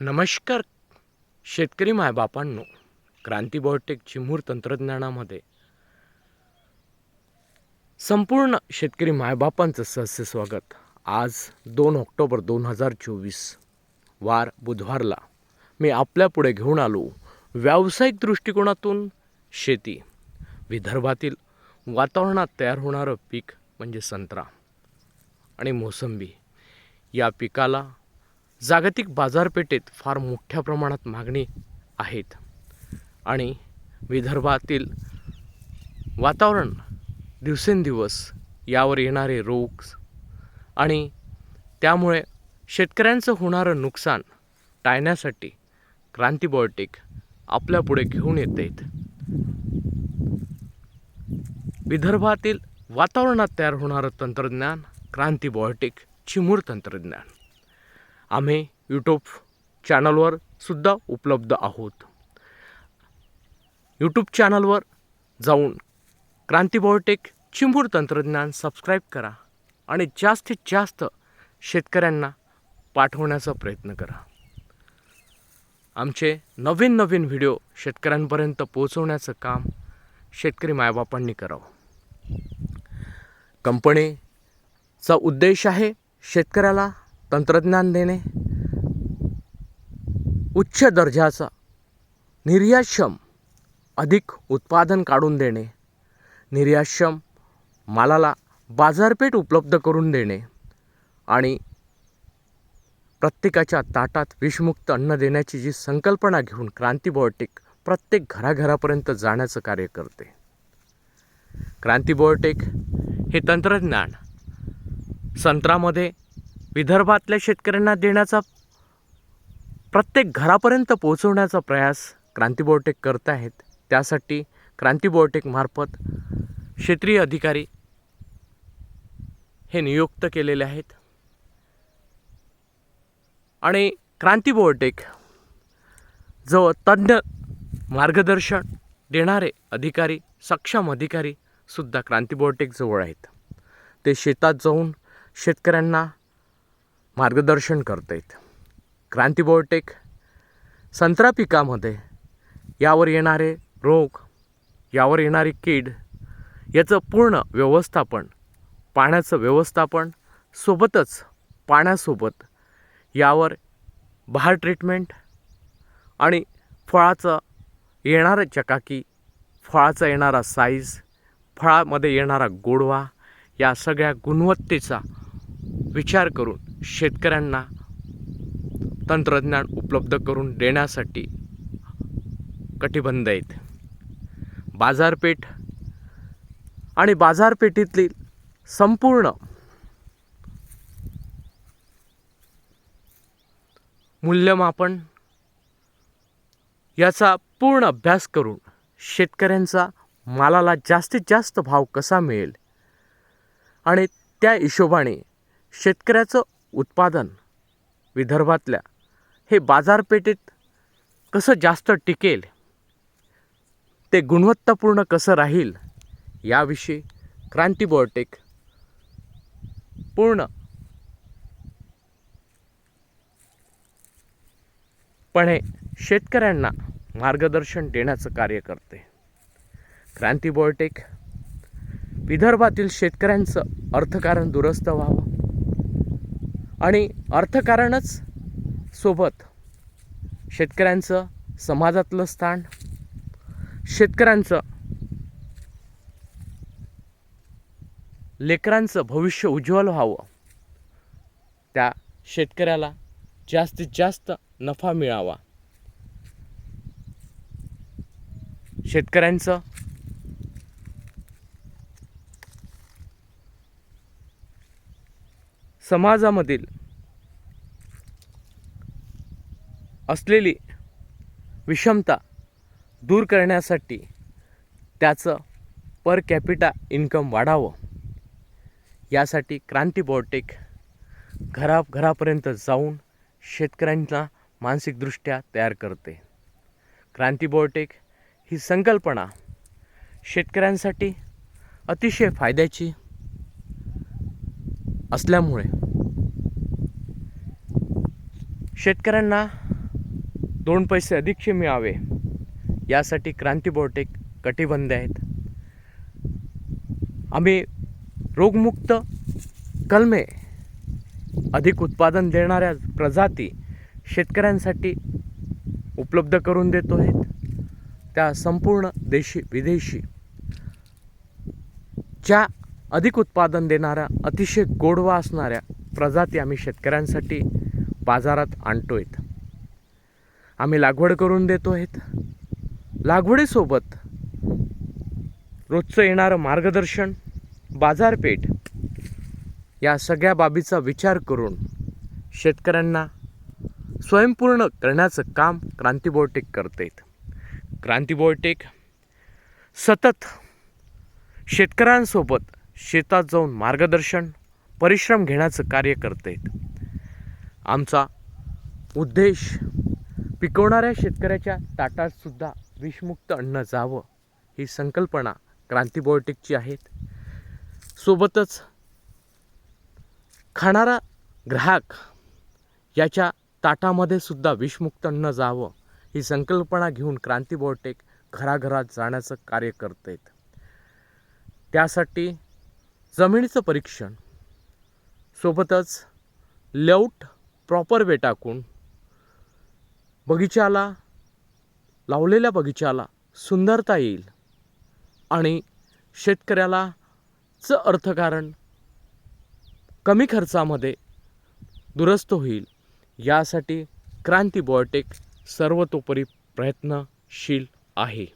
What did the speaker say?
नमस्कार शेतकरी मायबापांनो. क्रांती बायोटेक चिमूर तंत्रज्ञानामध्ये. संपूर्ण शेतकरी मायबापांचं सहस्य स्वागत. आज दोन ऑक्टोबर दोन हजार चोवीस वार बुधवारला मी आपल्यापुढे घेऊन आलो. व्यावसायिक दृष्टिकोनातून शेती विदर्भातील वातावरणात तयार होणारं पीक म्हणजे संत्रा आणि मोसंबी. या पिकाला जागतिक बाजारपेठेत फार मोठ्या प्रमाणात मागणी आहेत. आणि विदर्भातील वातावरण दिवसेंदिवस यावर येणारे रोग आणि त्यामुळे शेतकऱ्यांचं होणारं नुकसान टाळण्यासाठी क्रांतीबायोटिक आपल्यापुढे घेऊन येत आहेत. विदर्भातील वातावरणात तयार होणारं तंत्रज्ञान क्रांतीबायोटिक चिमूर तंत्रज्ञान. आम्ही यूट्यूब चॅनलवर सुद्धा उपलब्ध आहोत. यूट्यूब चॅनलवर जाऊन क्रांती बायोटेक चिंबूर तंत्रज्ञान सबस्क्राईब करा आणि जास्तीत जास्त शेतकऱ्यांना पाठवण्याचा प्रयत्न करा. आमचे नवीन नवीन व्हिडिओ शेतकऱ्यांपर्यंत पोहोचवण्याचं काम शेतकरी मायबापांनी करावं. कंपनीचा उद्देश आहे शेतकऱ्याला तंत्रज्ञान देणे उच्च दर्जाचा निर्यातक्षम अधिक उत्पादन काढून देणे निर्यातक्षम मालाला बाजारपेठ उपलब्ध करून देणे आणि प्रत्येकाच्या ताटात विषमुक्त अन्न देण्याची जी संकल्पना घेऊन क्रांती बायोटेक प्रत्येक घराघरापर्यंत जाण्याचं कार्य करते. क्रांती बायोटेक हे तंत्रज्ञान संत्रामध्ये विदर्भातल्या शेतकऱ्यांना देण्याचा प्रत्येक घरापर्यंत पोहोचवण्याचा प्रयास क्रांती बायोटेक करत आहेत. त्यासाठी क्रांती बायोटेकमार्फत क्षेत्रीय अधिकारी हे नियुक्त केलेले आहेत. आणि क्रांती बायोटेक जवळ तज्ज्ञ मार्गदर्शन देणारे अधिकारी सक्षम अधिकारी सुद्धा क्रांती बायोटेक आहेत. ते शेतात जाऊन शेतकऱ्यांना मार्गदर्शन करत आहेत क्रांती बायोटेक संत्रा पिकामध्ये यावर येणारे रोग यावर येणारी कीड याचं पूर्ण व्यवस्थापन पाण्याचं व्यवस्थापन सोबतच पाण्यासोबत यावर बहार ट्रीटमेंट आणि फळाचं येणारं चकाकी फळाचा येणारा साईज फळामध्ये येणारा गोडवा या सगळ्या गुणवत्तेचा विचार करून शेतकऱ्यांना तंत्रज्ञान उपलब्ध करून देण्यासाठी कटिबंध आहेत. बाजारपेठ आणि बाजारपेठेतील संपूर्ण मूल्यमापन याचा पूर्ण अभ्यास करून शेतकऱ्यांचा मालाला जास्तीत जास्त भाव कसा मिळेल? आणि त्या हिशोबाने शेतकऱ्याचं उत्पादन विदर्भातल्या हे बाजारपेठेत कसं जास्त टिकेल ते गुणवत्तापूर्ण कसं राहील याविषयी क्रांती बॉयटेक पूर्ण पणे शेतकऱ्यांना मार्गदर्शन देण्याचं कार्य करते. क्रांती बॉयटेक विदर्भातील शेतकऱ्यांचं अर्थकारण दुरुस्त व्हावं आणि अर्थकारणच सोबत शेतकऱ्यांचं समाजातलं स्थान शेतकऱ्यांचं लेकरांचं भविष्य उज्ज्वल व्हावं. त्या शेतकऱ्याला जास्तीत जास्त नफा मिळावा. शेतकऱ्यांचं समाजामधील असलेली विषमता दूर करण्यासाठी त्याचं पर कॅपिटा इन्कम वाढावं. यासाठी क्रांती बॉटेक घरा घरापर्यंत जाऊन शेतकऱ्यांना मानसिकदृष्ट्या तयार करते. क्रांती बॉटेक ही संकल्पना शेतकऱ्यांसाठी अतिशय फायद्याची असल्यामुळे शेतकऱ्यांना दोन पैसे अधिकचे मिळावे यासाठी क्रांती बोर्टेक कटिबंध आहेत. आम्ही रोगमुक्त कलमे अधिक उत्पादन देणाऱ्या प्रजाती शेतकऱ्यांसाठी उपलब्ध करून देतो आहेत त्या संपूर्ण देशी विदेशी ज्या अधिक उत्पादन देणाऱ्या अतिशय गोडवा असणाऱ्या प्रजाती आम्ही शेतकऱ्यांसाठी बाजारात आणतो आहेत आम्ही लागवड करून देतो आहेत लागवडीसोबत रोजचं येणारं मार्गदर्शन बाजारपेठ या सगळ्या बाबीचा विचार करून शेतकऱ्यांना स्वयंपूर्ण करण्याचं काम क्रांती बोर्टेक करतेत. क्रांती बोर्टेक सतत शेतकऱ्यांसोबत शेतात जाऊन मार्गदर्शन परिश्रम घेण्याचं कार्य करतेत. आमचा उद्देश पिकवणाऱ्या शेतकऱ्याच्या ताटातसुद्धा विषमुक्त अन्न जावं ही संकल्पना क्रांती बोर्टेकची आहेत. सोबतच खाणारा ग्राहक याच्या ताटामध्ये सुद्धा विषमुक्त अन्न जावं ही संकल्पना घेऊन क्रांती बोर्टेक घराघरात जाण्याचं कार्य करतेत. त्यासाठी जमिनीचं परीक्षण. सोबतच लेआउट प्रॉपर वे टाकून बगीचाला लावलेल्या बगीचाला सुंदरता येईल आणि शेतकऱ्याला च अर्थकारण कमी खर्चामध्ये दुरुस्त होईल. यासाठी क्रांती बॉयोटेक सर्वतोपरी प्रयत्नशील आहे.